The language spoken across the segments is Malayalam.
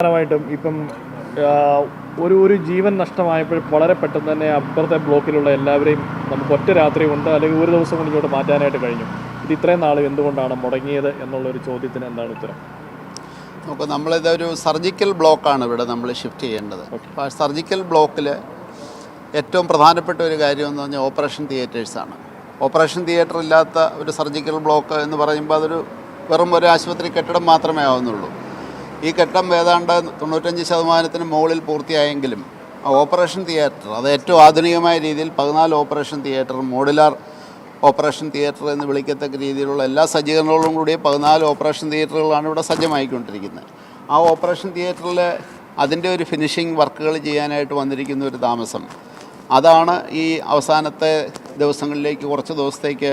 പ്രധാനമായിട്ടും ഇപ്പം ഒരു ഒരു ജീവൻ നഷ്ടമായപ്പോൾ വളരെ പെട്ടെന്ന് തന്നെ അപ്പുറത്തെ ബ്ലോക്കിലുള്ള എല്ലാവരെയും നമുക്ക് ഒറ്റ രാത്രി കൊണ്ട് അല്ലെങ്കിൽ ഒരു ദിവസം കൊണ്ട് ഇങ്ങോട്ട് മാറ്റാനായിട്ട് കഴിഞ്ഞു. ഇത് ഇത്രയും നാൾ എന്തുകൊണ്ടാണ് മുടങ്ങിയത് എന്നുള്ളൊരു ചോദ്യത്തിന് എന്താണ് ഉത്തരം? നമുക്ക് നമ്മളിതൊരു സർജിക്കൽ ബ്ലോക്കാണ് ഇവിടെ നമ്മൾ ഷിഫ്റ്റ് ചെയ്യേണ്ടത്. അപ്പോൾ സർജിക്കൽ ബ്ലോക്കിൽ ഏറ്റവും പ്രധാനപ്പെട്ട ഒരു കാര്യം എന്ന് പറഞ്ഞാൽ ഓപ്പറേഷൻ തിയേറ്റേഴ്സാണ്. ഓപ്പറേഷൻ തിയേറ്റർ ഇല്ലാത്ത ഒരു സർജിക്കൽ ബ്ലോക്ക് എന്ന് പറയുമ്പോൾ അതൊരു വെറും ഒരു ആശുപത്രി കെട്ടിടം മാത്രമേ ആവുന്നുള്ളൂ. ഈ കെട്ടം ഏതാണ്ട് തൊണ്ണൂറ്റഞ്ച് ശതമാനത്തിന് മുകളിൽ പൂർത്തിയായെങ്കിലും ഓപ്പറേഷൻ തിയേറ്റർ അത് ഏറ്റവും ആധുനികമായ രീതിയിൽ പതിനാല് operation theatre modular operation theatre എന്ന് വിളിക്കത്തക്ക രീതിയിലുള്ള എല്ലാ സജ്ജീകരണങ്ങളും കൂടി പതിനാല് ഓപ്പറേഷൻ തിയേറ്ററുകളാണ് ഇവിടെ സജ്ജമായിക്കൊണ്ടിരിക്കുന്നത്. ആ ഓപ്പറേഷൻ തിയേറ്ററിൽ അതിന്റെ ഒരു ഫിനിഷിംഗ് വർക്കുകൾ ചെയ്യാനായിട്ട് വന്നിരിക്കുന്ന ഒരു താമസം. അതാണ് ഈ അവസാനത്തെ ദിവസങ്ങളിലേക്ക് കുറച്ച് ദിവസത്തേക്ക്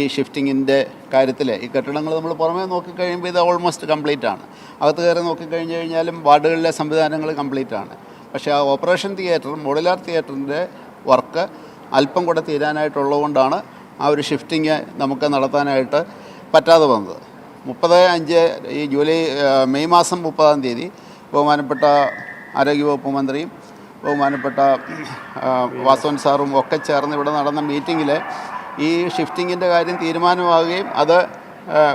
ഈ ഷിഫ്റ്റിങ്ങിന്റെ കാര്യത്തിൽ ഈ കെട്ടിടങ്ങൾ നമ്മൾ പുറമേ നോക്കിക്കഴിയുമ്പോൾ ഇത് ഓൾമോസ്റ്റ് കംപ്ലീറ്റ് ആണ്. അകത്ത് കയറി നോക്കിക്കഴിഞ്ഞ് കഴിഞ്ഞാലും വാർഡുകളിലെ സംവിധാനങ്ങൾ കംപ്ലീറ്റ് ആണ്. പക്ഷേ ആ ഓപ്പറേഷൻ തിയേറ്റർ മോഡുലാർ തിയേറ്ററിന്റെ വർക്ക് അല്പം കൂടെ തീരാനായിട്ടുള്ളതുകൊണ്ടാണ് ആ ഒരു ഷിഫ്റ്റിങ് നമുക്ക് നടത്താനായിട്ട് പറ്റാതെ വന്നത്. മുപ്പത് അഞ്ച് ഈ ജൂലൈ മെയ് മാസം മുപ്പതാം തീയതി ബഹുമാനപ്പെട്ട ആരോഗ്യവകുപ്പ് മന്ത്രിയും ബഹുമാനപ്പെട്ട വാസവൻ സാറും ഒക്കെ ചേർന്ന് ഇവിടെ നടന്ന മീറ്റിങ്ങിൽ ഈ ഷിഫ്റ്റിങ്ങിന്റെ കാര്യം തീരുമാനമാവുകയും അത്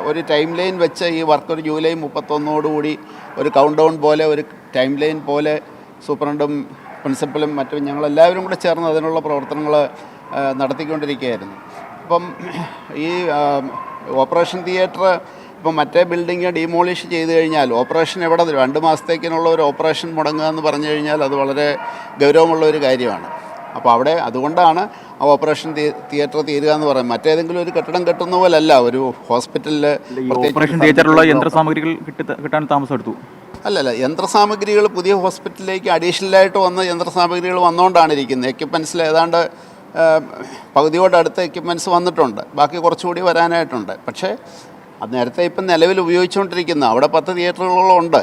ഒരു ടൈം ലൈൻ വെച്ച് ഈ വർക്ക് ഒരു ജൂലൈ മുപ്പത്തൊന്നോടുകൂടി ഒരു കൗണ്ട് ഡൗൺ പോലെ ഒരു ടൈം ലൈൻ പോലെ സൂപ്രണ്ടും പ്രിൻസിപ്പലും മറ്റും ഞങ്ങളെല്ലാവരും കൂടെ ചേർന്ന് അതിനുള്ള പ്രവർത്തനങ്ങൾ നടത്തിക്കൊണ്ടിരിക്കുകയായിരുന്നു. അപ്പം ഈ ഓപ്പറേഷൻ തിയേറ്റർ ഇപ്പം മറ്റേ ബിൽഡിങ് ഡീമോളിഷ് ചെയ്ത് കഴിഞ്ഞാൽ ഓപ്പറേഷൻ എവിടെ രണ്ട് മാസത്തേക്കിനുള്ള ഒരു ഓപ്പറേഷൻ മുടങ്ങുക എന്ന് പറഞ്ഞു കഴിഞ്ഞാൽ അത് വളരെ ഗൗരവമുള്ള ഒരു കാര്യമാണ്. അപ്പോൾ അവിടെ അതുകൊണ്ടാണ് ആ ഓപ്പറേഷൻ തിയേറ്റർ തീരുക എന്ന് പറയുന്നത്. മറ്റേതെങ്കിലും ഒരു കെട്ടിടം കെട്ടുന്ന പോലല്ല ഒരു ഹോസ്പിറ്റലിൽ ഓപ്പറേഷൻ തിയേറ്ററിലുള്ള യന്ത്ര സാമഗ്രികൾ കിട്ടാൻ താമസം എടുത്തു. അല്ലല്ല യന്ത്രസാമഗ്രികൾ പുതിയ ഹോസ്പിറ്റലിലേക്ക് അഡീഷണലായിട്ട് വന്ന യന്ത്രസാമഗ്രികൾ വന്നുകൊണ്ടാണ് ഇരിക്കുന്നത്. എക്യുപ്മെൻസിൽ ഏതാണ്ട് പകുതിയോടടുത്ത് പകുതിയോടടുത്ത എക്യുപ്മെന്റ്സ് വന്നിട്ടുണ്ട്. ബാക്കി കുറച്ചുകൂടി വരാനായിട്ടുണ്ട്. പക്ഷേ അത് നേരത്തെ ഇപ്പം നിലവിൽ ഉപയോഗിച്ചുകൊണ്ടിരിക്കുന്ന. അവിടെ പത്ത് തിയേറ്ററുകളോളം ഉണ്ട്.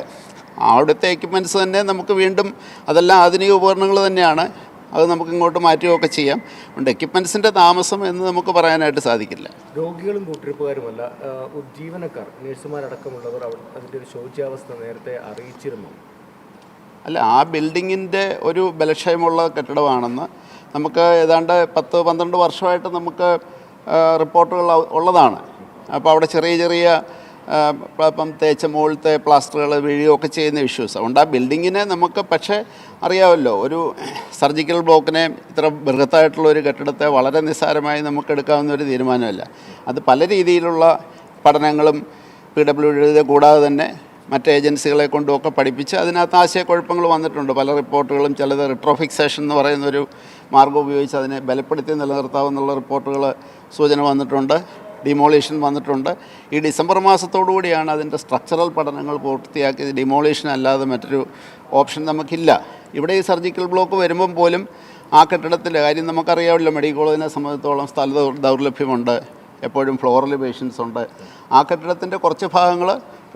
അവിടുത്തെ എക്യുപ്മെന്റ്സ് തന്നെ നമുക്ക് വീണ്ടും അതെല്ലാം ആധുനിക ഉപകരണങ്ങൾ തന്നെയാണ്. അത് നമുക്ക് ഇങ്ങോട്ട് മാറ്റുകയൊക്കെ ചെയ്യാം. അതുകൊണ്ട് എക്യുപ്മെന്റ്സിന്റെ താമസം എന്ന് നമുക്ക് പറയാനായിട്ട് സാധിക്കില്ല. രോഗികളും കൂട്ടിരിപ്പുകാരുമല്ല ജീവനക്കാർ നഴ്സുമാരടക്കമുള്ളവർ അതിന്റെ ഒരു ശോച്യാവസ്ഥ നേരത്തെ അറിയിച്ചിരുന്നു. അല്ല ആ ബിൽഡിങ്ങിന്റെ ഒരു ബലക്ഷയമുള്ള കെട്ടിടമാണെന്ന് നമുക്ക് ഏതാണ്ട് പത്ത് പന്ത്രണ്ട് വർഷമായിട്ട് നമുക്ക് റിപ്പോർട്ടുകൾ ഉള്ളതാണ്. അപ്പോൾ അവിടെ ചെറിയ ചെറിയ ഇപ്പം തേച്ച മുകളിലത്തെ പ്ലാസ്റ്ററുകൾ വീഴുകയൊക്കെ ചെയ്യുന്ന ഇഷ്യൂസ് അതുകൊണ്ട് ആ ബിൽഡിങ്ങിനെ നമുക്ക് പക്ഷേ അറിയാമല്ലോ ഒരു സർജിക്കൽ ബ്ലോക്കിനെ ഇത്ര ബൃഹത്തായിട്ടുള്ള ഒരു കെട്ടിടത്തെ വളരെ നിസ്സാരമായി നമുക്ക് എടുക്കാവുന്ന ഒരു തീരുമാനമല്ല. അത് പല രീതിയിലുള്ള പഠനങ്ങളും പി ഡബ്ല്യു ഡി കൂടാതെ തന്നെ മറ്റ് ഏജൻസികളെ കൊണ്ടുമൊക്കെ പഠിപ്പിച്ച് അതിനകത്ത് ആശയക്കുഴപ്പങ്ങൾ വന്നിട്ടുണ്ട്. പല റിപ്പോർട്ടുകളും ചിലത് റിട്രോഫിക്സേഷൻ എന്ന് പറയുന്നൊരു മാർഗം ഉപയോഗിച്ച് അതിനെ ബലപ്പെടുത്തി നിലനിർത്താമെന്നുള്ള റിപ്പോർട്ടുകൾ സൂചന വന്നിട്ടുണ്ട്. ഡിമോളേഷൻ വന്നിട്ടുണ്ട്. ഈ ഡിസംബർ മാസത്തോടുകൂടിയാണ് അതിന്റെ സ്ട്രക്ചറൽ പഠനങ്ങൾ പൂർത്തിയാക്കി ഡിമോളേഷൻ അല്ലാതെ മറ്റൊരു ഓപ്ഷൻ നമുക്കില്ല. ഇവിടെ ഈ സർജിക്കൽ ബ്ലോക്ക് വരുമ്പം പോലും ആ കെട്ടിടത്തിന്റെ കാര്യം നമുക്കറിയാമല്ലോ. മെഡിക്കൽ കോളേജിനെ സംബന്ധിച്ചോളം സ്ഥല ദൗർലഭ്യമുണ്ട്. എപ്പോഴും ഫ്ലോറൽ പേഷ്യൻസ് ഉണ്ട്. ആ കെട്ടിടത്തിന്റെ കുറച്ച് ഭാഗങ്ങൾ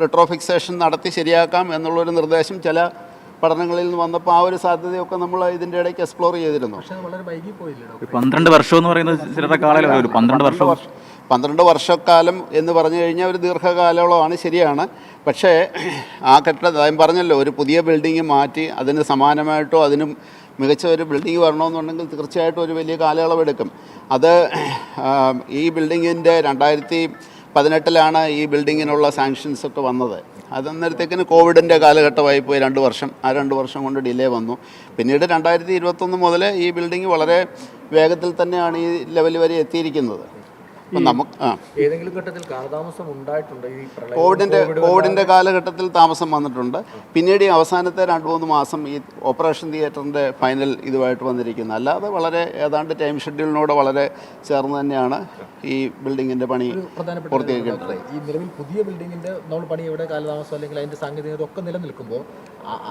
റിട്രോഫിക്സേഷൻ നടത്തി ശരിയാക്കാം എന്നുള്ളൊരു നിർദ്ദേശം ചില പഠനങ്ങളിൽ നിന്ന് വന്നപ്പോൾ ആ ഒരു സാധ്യതയൊക്കെ നമ്മൾ ഇതിന്റെ ഇടയ്ക്ക് എക്സ്പ്ലോർ ചെയ്തിരുന്നു. പന്ത്രണ്ട് വർഷം എന്ന് പറയുന്നത് ചിലരുടെ കാലയളവ്. ഒരു പന്ത്രണ്ട് വർഷം. പന്ത്രണ്ട് വർഷക്കാലം എന്ന് പറഞ്ഞു കഴിഞ്ഞാൽ ഒരു ദീർഘകാലമാണ് ശരിയാണ്. പക്ഷേ ആ കെട്ടിടം ഞാൻ പറഞ്ഞല്ലോ ഒരു പുതിയ ബിൽഡിങ് മാറ്റി അതിന് സമാനമായിട്ടോ അതിനും മികച്ച ഒരു ബിൽഡിംഗ് വരണമെന്നുണ്ടെങ്കിൽ തീർച്ചയായിട്ടും ഒരു വലിയ കാലയളവെടുക്കും. അത് ഈ ബിൽഡിങ്ങിന്റെ രണ്ടായിരത്തി പതിനെട്ടിലാണ് ഈ ബിൽഡിങ്ങിനുള്ള സാങ്ഷൻസ് ഒക്കെ വന്നത്. അതന്നേരത്തേക്കിന് കോവിഡിന്റെ കാലഘട്ടമായി പോയി രണ്ട് വർഷം. ആ രണ്ട് വർഷം കൊണ്ട് ഡിലേ വന്നു. പിന്നീട് രണ്ടായിരത്തി ഇരുപത്തൊന്ന് മുതൽ ഈ ബിൽഡിംഗ് വളരെ വേഗത്തിൽ തന്നെയാണ് ഈ ലെവൽ വരെ എത്തിയിരിക്കുന്നത്. നമുക്ക് ഏതെങ്കിലും ഘട്ടത്തിൽ കാലതാമസം ഉണ്ടായിട്ടുണ്ട് ഈ കോവിഡിന്റെ കോവിഡിന്റെ കാലഘട്ടത്തിൽ താമസം വന്നിട്ടുണ്ട്. പിന്നീട് ഈ അവസാനത്തെ രണ്ട് മൂന്ന് മാസം ഈ ഓപ്പറേഷൻ തിയേറ്ററിന്റെ ഫൈനൽ ഇതുമായിട്ട് വന്നിരിക്കുന്നത് അല്ലാതെ വളരെ ഏതാണ്ട് ടൈം ഷെഡ്യൂളിനോട് വളരെ ചേർന്ന് തന്നെയാണ് ഈ ബിൽഡിങ്ങിന്റെ പണി പൂർത്തിയാക്കിയിട്ടുള്ളത് ഈ നിലവിൽ പുതിയ ബിൽഡിങ്ങിന്റെ നമ്മൾ പണി എവിടെ കാലതാമസം അല്ലെങ്കിൽ അതിന്റെ സാങ്കേതികത ഒക്കെ നിലനിൽക്കുമ്പോൾ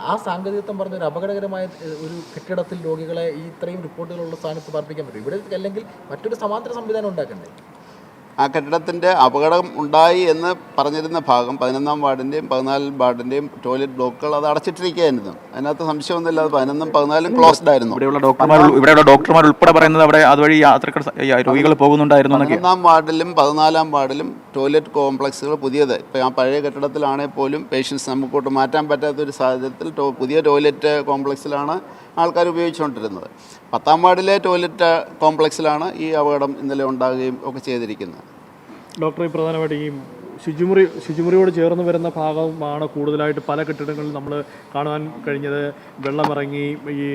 ആ- സാങ്കേതികത്വം പറഞ്ഞ ഒരു അപകടകരമായ ഒരു കെട്ടിടത്തിൽ രോഗികളെ ഇത്രയും റിപ്പോർട്ടുകളുള്ള സ്ഥാനത്ത് പാർപ്പിക്കാൻ പറ്റും. ഇവിടെ അല്ലെങ്കിൽ മറ്റൊരു സമാന്തര സംവിധാനം ഉണ്ടാക്കണ്ടേ? ആ കെട്ടിടത്തിന്റെ അപകടം ഉണ്ടായി എന്ന് പറഞ്ഞിരുന്ന ഭാഗം പതിനൊന്നാം വാർഡിന്റെയും പതിനാലാം വാർഡിന്റെയും ടോയ്ലറ്റ് ബ്ലോക്കുകൾ അത് അടച്ചിട്ടിരിക്കുകയായിരുന്നു. അതിനകത്ത് സംശയമൊന്നുമില്ല അത് പതിനൊന്നും പതിനാലും ക്ലോസ്ഡ് ആയിരുന്നു ഇവിടെയുള്ള ഡോക്ടർമാർ ഇവിടെയുള്ള ഡോക്ടർമാർ ഉൾപ്പെടെ പറയുന്നത് അവിടെ അതുവഴി യാത്രക്കാർ രോഗികൾ പോകുന്നുണ്ടായിരുന്നു പതിനൊന്നാം വാർഡിലും പതിനാലാം വാർഡിലും ടോയ്ലറ്റ് കോംപ്ലക്സുകൾ പുതിയത്. ഇപ്പോൾ ആ പഴയ കെട്ടിടത്തിലാണെങ്കിൽ പോലും പേഷ്യൻസ് നമുക്കോട്ട് മാറ്റാൻ പറ്റാത്ത ഒരു സാഹചര്യത്തിൽ പുതിയ ടോയ്ലറ്റ് കോംപ്ലക്സിലാണ് ആൾക്കാർ ഉപയോഗിച്ചുകൊണ്ടിരുന്നത്. പത്താം വാർഡിലെ ടോയ്ലറ്റ് കോംപ്ലക്സിലാണ് ഈ അപകടം ഇന്നലെ ഉണ്ടാകുകയും ഒക്കെ ചെയ്തിരിക്കുന്നത്. ഡോക്ടർ പ്രധാനമായിട്ട് ഈ ശുചിമുറി ശുചിമുറിയോട് ചേർന്ന് വരുന്ന ഭാഗമാണ് കൂടുതലായിട്ട് പല കെട്ടിടങ്ങളിൽ നമ്മൾ കാണാൻ കഴിഞ്ഞത്. വെള്ളമിറങ്ങി ഈ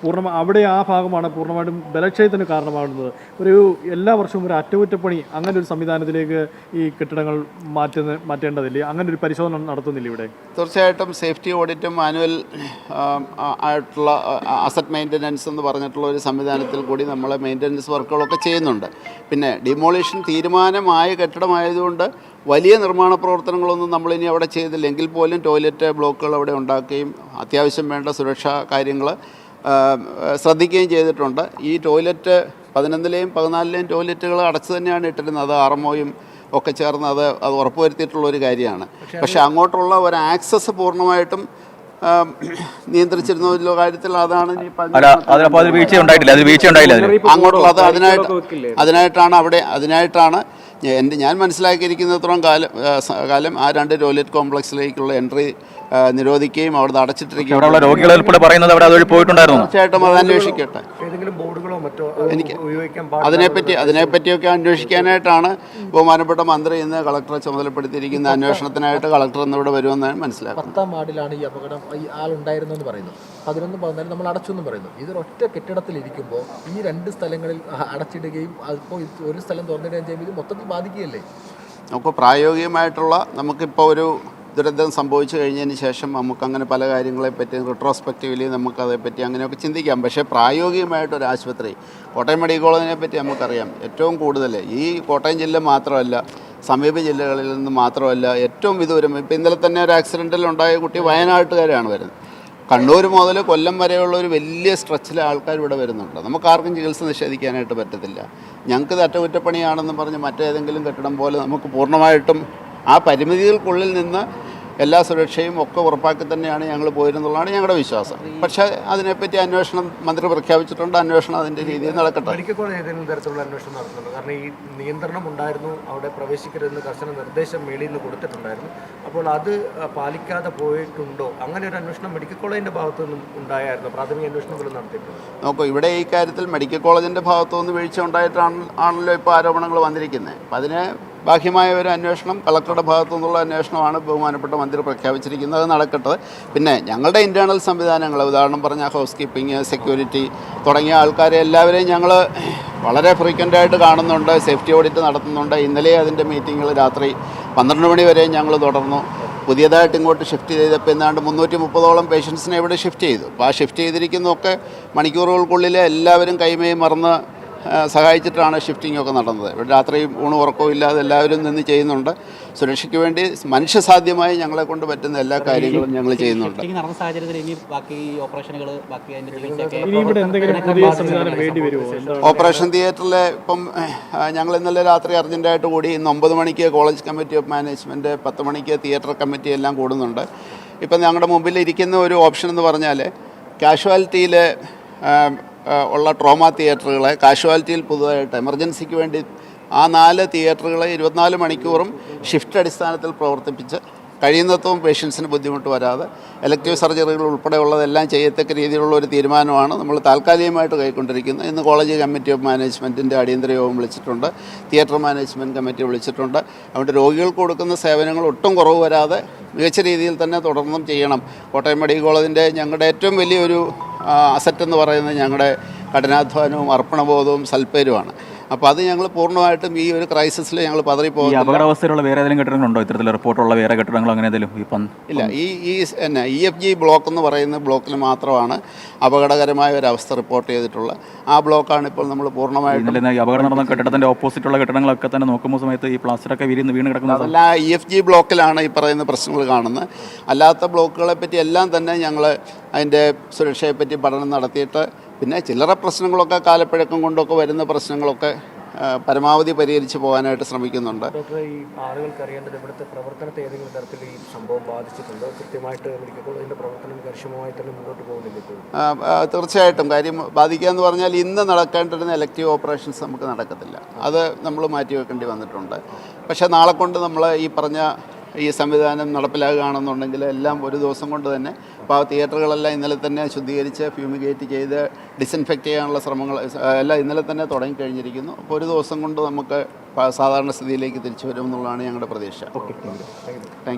പൂർണ അവിടെ ആ ഭാഗമാണ് പൂർണമായിട്ടും ബലക്ഷയത്തിന് കാരണമാകുന്നത്. ഒരു എല്ലാ വർഷവും ഒരു അറ്റകുറ്റപ്പണി അങ്ങനെ ഒരു സംവിധാനത്തിലേക്ക് ഈ കെട്ടിടങ്ങൾ മാറ്റുന്ന മാറ്റേണ്ടതില്ലേ? അങ്ങനെ ഒരു പരിശോധന നടത്തുന്നില്ല ഇവിടെ? തീർച്ചയായിട്ടും സേഫ്റ്റി ഓഡിറ്റും മാനുവൽ ആയിട്ടുള്ള അസറ്റ് മെയിന്റനൻസ് എന്ന് പറഞ്ഞിട്ടുള്ള ഒരു സംവിധാനത്തിൽ കൂടി നമ്മൾ മെയിന്റനൻസ് വർക്കുകളൊക്കെ ചെയ്യുന്നുണ്ട്. പിന്നെ ഡിമോളിഷൻ തീരുമാനമായ കെട്ടിടമായതുകൊണ്ട് വലിയ നിർമ്മാണ പ്രവർത്തനങ്ങളൊന്നും നമ്മളിനി അവിടെ ചെയ്തില്ല എങ്കിൽ പോലും ടോയ്ലറ്റ് ബ്ലോക്കുകൾ അവിടെ ഉണ്ടാക്കുകയും അത്യാവശ്യം വേണ്ട സുരക്ഷാ കാര്യങ്ങൾ ശ്രദ്ധിക്കുകയും ചെയ്തിട്ടുണ്ട്. ഈ ടോയ്ലറ്റ് പതിനൊന്നിലെയും പതിനാലിലെയും ടോയ്ലറ്റുകൾ അടച്ചു തന്നെയാണ് ഇട്ടിരുന്നത്. അത് ആർമോയും ഒക്കെ ചേർന്ന് അത് അത് ഉറപ്പുവരുത്തിയിട്ടുള്ള ഒരു കാര്യമാണ് പക്ഷേ അങ്ങോട്ടുള്ള ഒരു ആക്സസ് പൂർണമായിട്ടും നിയന്ത്രിച്ചിരുന്ന ഒരു കാര്യത്തിൽ അതാണ് വീഴ്ച ഉണ്ടായിട്ടില്ല അതിൽ വീഴ്ച ഉണ്ടായില്ല അങ്ങോട്ടുള്ള അത് അതിനായിട്ട് അതിനായിട്ടാണ് അവിടെ അതിനായിട്ടാണ് എന്റെ ഞാൻ മനസ്സിലാക്കിയിരിക്കുന്നത്രയും കാലം കാലം ആ രണ്ട് ടോയ്ലറ്റ് കോംപ്ലക്സിലേക്കുള്ള എൻട്രി നിരോധിക്കുകയും അവിടെ അടച്ചിട്ടിരിക്കുകയും രോഗികൾ ഉൾപ്പെടെ പറയുന്നത് അവിടെ അതുവഴി പോയിട്ടുണ്ടായിരുന്നു. തീർച്ചയായിട്ടും അത് അന്വേഷിക്കട്ടെ. ഏതെങ്കിലും ബോർഡുകളോ മറ്റോ എനിക്ക് അതിനെപ്പറ്റി അതിനെപ്പറ്റിയൊക്കെ അന്വേഷിക്കാനായിട്ടാണ് ബഹുമാനപ്പെട്ട മന്ത്രി ഇന്ന് കളക്ടറെ ചുമതലപ്പെടുത്തിയിരിക്കുന്ന അന്വേഷണത്തിനായിട്ട് കളക്ടർ ഇന്നിവിടെ വരുമെന്നാണ് മനസ്സിലാക്കുന്നത് പത്താം വാർഡിലാണ് ഈ അപകടം. ഈ ആളുണ്ടായിരുന്നു എന്ന് പറയുന്നു. പതിനൊന്ന് പതിനാല് നമ്മൾ അടച്ചു എന്ന് പറയുന്നു. ഇതൊരൊറ്റ കെട്ടിടത്തിൽ ഇരിക്കുമ്പോൾ ഈ രണ്ട് സ്ഥലങ്ങളിൽ അടച്ചിടുകയും അതിപ്പോൾ ഒരു സ്ഥലം തുറന്നിടുകയും ചെയ്യുമ്പോൾ ഇത് മൊത്തത്തിൽ ബാധിക്കുകയല്ലേ? നമുക്ക് പ്രായോഗികമായിട്ടുള്ള നമുക്കിപ്പോൾ ഒരു ദുരന്തം സംഭവിച്ചു കഴിഞ്ഞതിന് ശേഷം നമുക്കങ്ങനെ പല കാര്യങ്ങളെപ്പറ്റി റിട്രോസ്പെക്റ്റീവ്ലി നമുക്കതേപ്പറ്റി അങ്ങനെയൊക്കെ ചിന്തിക്കാം. പക്ഷേ പ്രായോഗികമായിട്ട് ഒരു ആശുപത്രി കോട്ടയം മെഡിക്കൽ കോളേജിനെ പറ്റി നമുക്കറിയാം. ഏറ്റവും കൂടുതൽ ഈ കോട്ടയം ജില്ല മാത്രമല്ല സമീപ ജില്ലകളിൽ നിന്ന് മാത്രമല്ല ഏറ്റവും വിദൂരം ഇപ്പോൾ ഇന്നലെ തന്നെ ഒരു ആക്സിഡന്റിൽ ഉണ്ടായ കുട്ടി വയനാട്ടുകാരാണ് വരുന്നത്. കണ്ണൂർ മുതൽ കൊല്ലം വരെയുള്ള ഒരു വലിയ സ്ട്രെച്ചിലെ ആൾക്കാർ ഇവിടെ വരുന്നുണ്ട്. നമുക്ക് ആർക്കും ചികിത്സ നിഷേധിക്കാനായിട്ട് പറ്റത്തില്ല. ഞങ്ങൾക്ക് ഇത് അറ്റകുറ്റപ്പണിയാണെന്ന് പറഞ്ഞ് മറ്റേതെങ്കിലും കെട്ടിടം പോലെ നമുക്ക് പൂർണമായിട്ടും ആ പരിമിതികൾക്കുള്ളിൽ നിന്ന് എല്ലാ സുരക്ഷയും ഒക്കെ ഉറപ്പാക്കി തന്നെയാണ് ഞങ്ങൾ പോയിരുന്നുള്ളതാണ് ഞങ്ങളുടെ വിശ്വാസം. പക്ഷേ അതിനെപ്പറ്റി അന്വേഷണം മന്ത്രി പ്രഖ്യാപിച്ചിട്ടുണ്ട്. അന്വേഷണം അതിന്റെ രീതിയിൽ നടക്കട്ടെ. മെഡിക്കൽ കോളേജ് ഏതെങ്കിലും തരത്തിലുള്ള അന്വേഷണം നടത്തുന്നുണ്ട്? കാരണം ഈ നിയന്ത്രണം ഉണ്ടായിരുന്നു അവിടെ പ്രവേശിക്കരുതെന്ന് കർശന നിർദ്ദേശം മേളിൽ നിന്ന് കൊടുത്തിട്ടുണ്ടായിരുന്നു. അപ്പോൾ അത് പാലിക്കാതെ പോയിട്ടുണ്ടോ? അങ്ങനെ ഒരു അന്വേഷണം മെഡിക്കൽ കോളേജിന്റെ ഭാഗത്തു നിന്നും ഉണ്ടായിരുന്നു പ്രാഥമിക അന്വേഷണം പോലും നടത്തിയിട്ടുണ്ട്? നോക്കൂ ഇവിടെ ഈ കാര്യത്തിൽ മെഡിക്കൽ കോളേജിന്റെ ഭാഗത്തു നിന്ന് വീഴ്ച ഉണ്ടായിട്ടാണ് ആണല്ലോ ഇപ്പോൾ ആരോപണങ്ങൾ വന്നിരിക്കുന്നത്. അപ്പം അതിന് ബാഹ്യമായ ഒരു അന്വേഷണം കളക്ടറുടെ ഭാഗത്തു നിന്നുള്ള അന്വേഷണമാണ് ബഹുമാനപ്പെട്ട മന്ത്രി പ്രഖ്യാപിച്ചിരിക്കുന്നത്. അത് നടക്കട്ടെ. പിന്നെ ഞങ്ങളുടെ ഇന്റേർണൽ സംവിധാനങ്ങൾ ഉദാഹരണം പറഞ്ഞാൽ ഹൗസ് കീപ്പിംഗ് സെക്യൂരിറ്റി തുടങ്ങിയ ആൾക്കാരെ എല്ലാവരെയും ഞങ്ങൾ വളരെ ഫ്രീക്വന്റായിട്ട് കാണുന്നുണ്ട്. സേഫ്റ്റി ഓഡിറ്റ് നടത്തുന്നുണ്ട്. ഇന്നലെ അതിന്റെ മീറ്റിങ്ങുകൾ രാത്രി പന്ത്രണ്ട് മണി വരെയും ഞങ്ങൾ തുടർന്നു. പുതിയതായിട്ട് ഇങ്ങോട്ട് ഷിഫ്റ്റ് ചെയ്തപ്പോൾ ഏതാണ്ട് മുന്നൂറ്റി മുപ്പതോളം പേഷ്യൻസിനെ ഇവിടെ ഷിഫ്റ്റ് ചെയ്തു. അപ്പോൾ ആ ഷിഫ്റ്റ് ചെയ്തിരിക്കുന്നതൊക്കെ മണിക്കൂറുകൾക്കുള്ളിൽ എല്ലാവരും കൈമയും മറന്ന് സഹായിച്ചിട്ടാണ് ഷിഫ്റ്റിംഗ് ഒക്കെ നടന്നത്. ഇവിടെ രാത്രി ഊണ് ഉറക്കവും ഇല്ലാതെ എല്ലാവരും നിന്ന് ചെയ്യുന്നുണ്ട്. സുരക്ഷയ്ക്ക് വേണ്ടി മനുഷ്യസാധ്യമായി ഞങ്ങളെ കൊണ്ട് പറ്റുന്ന എല്ലാ കാര്യങ്ങളും ഞങ്ങൾ ചെയ്യുന്നുണ്ട്. ഷിഫ്റ്റിംഗ് നടന്ന സാഹചര്യത്തിൽ ഇനി ബാക്കി ഓപ്പറേഷനുകൾ ബാക്കി അതിന്റെ ചികിത്സയൊക്കെ ഇനി ഇവിടെ എന്തെങ്കിലും പുതിയ സംവിധാനം വേണ്ടി വരുമോ? ഓപ്പറേഷൻ തിയേറ്ററിലെ ഇപ്പം ഞങ്ങൾ ഇന്നലെ രാത്രി അർജന്റായിട്ട് കൂടി ഇന്ന് ഒമ്പത് മണിക്ക് കോളേജ് കമ്മിറ്റി ഓഫ് മാനേജ്മെന്റ് പത്ത് മണിക്ക് തിയേറ്റർ കമ്മിറ്റി എല്ലാം കൂടുന്നുണ്ട്. ഇപ്പം ഞങ്ങളുടെ മുമ്പിൽ ഇരിക്കുന്ന ഒരു ഓപ്ഷൻ എന്ന് പറഞ്ഞാൽ കാഷ്വാലിറ്റിയിൽ ഉള്ള ട്രോമ തിയേറ്ററുകളെ കാഷ്വാലിറ്റിയിൽ പുതുതായിട്ട് എമർജൻസിക്ക് വേണ്ടി ആ നാല് തിയേറ്ററുകളെ ഇരുപത്തിനാല് മണിക്കൂറും ഷിഫ്റ്റ് അടിസ്ഥാനത്തിൽ പ്രവർത്തിപ്പിച്ച് കഴിയുന്നത്രയും പേഷ്യൻസിന് ബുദ്ധിമുട്ട് വരാതെ ഇലക്ടീവ് സർജറികൾ ഉൾപ്പെടെയുള്ളതെല്ലാം ചെയ്യത്തക്ക രീതിയിലുള്ള ഒരു തീരുമാനമാണ് നമ്മൾ താൽക്കാലികമായിട്ട് കൈക്കൊണ്ടിരിക്കുന്നത്. ഇന്ന് കോളേജ് കമ്മിറ്റി ഓഫ് മാനേജ്മെന്റിന്റെ അടിയന്തര യോഗം വിളിച്ചിട്ടുണ്ട്. തിയേറ്റർ മാനേജ്മെന്റ് കമ്മിറ്റി വിളിച്ചിട്ടുണ്ട്. അതുകൊണ്ട് രോഗികൾക്ക് കൊടുക്കുന്ന സേവനങ്ങൾ ഒട്ടും കുറവ് വരാതെ മികച്ച രീതിയിൽ തന്നെ തുടർന്നും ചെയ്യണം. കോട്ടയം മെഡിക്കൽ കോളേജിന്റെ ഞങ്ങളുടെ ഏറ്റവും വലിയൊരു അസറ്റ് എന്ന് പറയുന്നത് ഞങ്ങളുടെ കഠിനാധ്വാനവും അർപ്പണബോധവും സൽപ്പേരുമാണ്. അപ്പോൾ അത് ഞങ്ങൾ പൂർണമായിട്ടും ഈ ഒരു ക്രൈസിസിൽ ഞങ്ങൾ പതറി പതറിപ്പോകുന്നില്ല. അപകടാവസ്ഥയിലുള്ള വേറെ ഏതെങ്കിലും കെട്ടിടങ്ങളുണ്ടോ ഇത്തരത്തിൽ റിപ്പോർട്ടുള്ള വേറെ കെട്ടിടങ്ങൾ അങ്ങനെ ഏതെങ്കിലും ഇല്ല ഈ ഈ എന്നെ ഇ എഫ് ജി ബ്ലോക്ക് എന്ന് പറയുന്ന ബ്ലോക്കിൽ മാത്രമാണ് അപകടകരമായ ഒരു അവസ്ഥ റിപ്പോർട്ട് ചെയ്തിട്ടുള്ള ആ ബ്ലോക്കാണ് ഇപ്പോൾ നമ്മൾ പൂർണമായിട്ടും അപകടം നടന്ന കെട്ടിടത്തിന്റെ ഓപ്പോസിറ്റുള്ള കെട്ടിടങ്ങളൊക്കെ തന്നെ നോക്കുമ്പോൾ സമയത്ത് ഈ പ്ലാസ്റ്ററൊക്കെ വിരിന്ന് വീണ് കിടക്കുന്നത് അല്ല ഇ എഫ് ജി ബ്ലോക്കിലാണ് ഈ പറയുന്ന പ്രശ്നങ്ങൾ കാണുന്നത്. അല്ലാത്ത ബ്ലോക്കുകളെ പറ്റി എല്ലാം തന്നെ ഞങ്ങൾ അതിന്റെ സുരക്ഷയെപ്പറ്റി പഠനം നടത്തിയിട്ട് പിന്നെ ചില്ലറ പ്രശ്നങ്ങളൊക്കെ കാലപ്പഴക്കം കൊണ്ടൊക്കെ വരുന്ന പ്രശ്നങ്ങളൊക്കെ പരമാവധി പരിഹരിച്ചു പോകാനായിട്ട് ശ്രമിക്കുന്നുണ്ട്. ഈ ആളുകൾക്ക് അറിയേണ്ടത് ഇവിടുത്തെ പ്രവർത്തനത്തെ ഏതെങ്കിലും തരത്തിൽ ഈ സംഭവം ബാധിച്ചിട്ടുണ്ടോ? കൃത്യമായിട്ട് മെഡിക്കൽ കോളേജിന്റെ പ്രവർത്തനം കർശനമായി തന്നെ മുന്നോട്ട് പോകുന്നില്ല തീർച്ചയായിട്ടും. കാര്യം ബാധിക്കുക എന്ന് പറഞ്ഞാൽ ഇന്ന് നടക്കേണ്ടിരുന്ന എലക്റ്റീവ് ഓപ്പറേഷൻസ് നമുക്ക് നടക്കത്തില്ല. അത് നമ്മൾ മാറ്റി വെക്കേണ്ടി വന്നിട്ടുണ്ട്. പക്ഷേ നാളെ കൊണ്ട് നമ്മൾ ഈ പറഞ്ഞ ഈ സംവിധാനം നടപ്പിലാകുകയാണെന്നുണ്ടെങ്കിൽ എല്ലാം ഒരു ദിവസം കൊണ്ട് തന്നെ ഇപ്പോൾ ആ തിയേറ്ററുകളെല്ലാം ഇന്നലെ തന്നെ ശുദ്ധീകരിച്ച് ഫ്യൂമിഗേറ്റ് ചെയ്ത് ഡിസിൻഫെക്റ്റ് ചെയ്യാനുള്ള ശ്രമങ്ങൾ എല്ലാം ഇന്നലെ തന്നെ തുടങ്ങിക്കഴിഞ്ഞിരിക്കുന്നു. അപ്പോൾ ഒരു ദിവസം കൊണ്ട് നമുക്ക് സാധാരണ സ്ഥിതിയിലേക്ക് തിരിച്ചു വരുമെന്നുള്ളതാണ് ഞങ്ങളുടെ പ്രതീക്ഷ. താങ്ക്